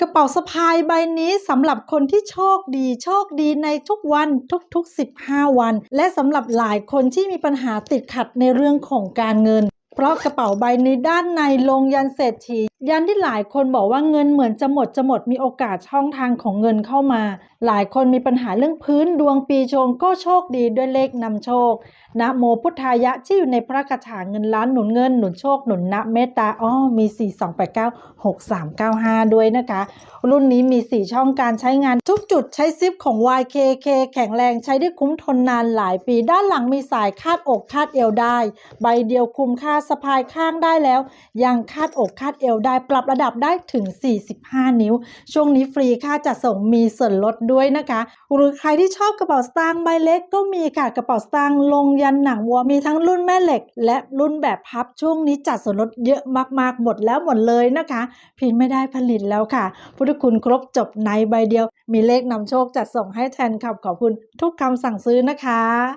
กระเป๋าสะพายใบนี้สำหรับคนที่โชคดี โชคดีในทุกวันทุกๆ 15 วัน และสำหรับหลายคนที่มีปัญหาติดขัดในเรื่องของการเงิน เพราะกระเป๋าใบนี้ด้านในลงยันเศรษฐี ยันที่หลายคนบอกว่าเงินเหมือนจะหมดจะหมดมีโอกาสช่องทางของเงินเข้ามา หลายคนมีปัญหาเรื่องพื้นดวงปีชงก็โชคดีด้วยเลขนำโชคนะโมพุทธายะที่อยู่ในพระคาถาเงินล้านหนุนเงินหนุนโชคหนุนนะเมตตาอ้อมี 4 2 8 9 6 3 9 5 ด้วยนะคะ รุ่นนี้มี 4 ช่องการใช้งานทุกจุดใช้ซิปของ YKK แข็งแรงใช้ได้คุ้มทนนานหลายปี ด้านหลังมีสายคาดอกคาดเอวได้ ใบเดียวคุมค่าสะพายข้างได้แล้ว ยังคาดอกคาดเอวได้ปรับระดับได้ถึง 45 นิ้ว ช่วงนี้ฟรีค่าจัดส่งมีส่วนลดด้วยนะคะ หรือใครที่ชอบกระเป๋าสตางค์ใบเล็กก็มีค่ะกระเป๋าสตางค์ลงยันหนังวัวมีทั้งรุ่นแม่เหล็ก และรุ่นแบบพับช่วงนี้จัดส่วนลดเยอะมากๆหมดแล้วหมดเลยนะคะ พิมพ์ไม่ได้ผลิตแล้วค่ะพุทธคุณครบจบในใบเดียว มีเลขนำโชคจัดส่งให้แทนคำขอบคุณทุกคำสั่งซื้อนะคะ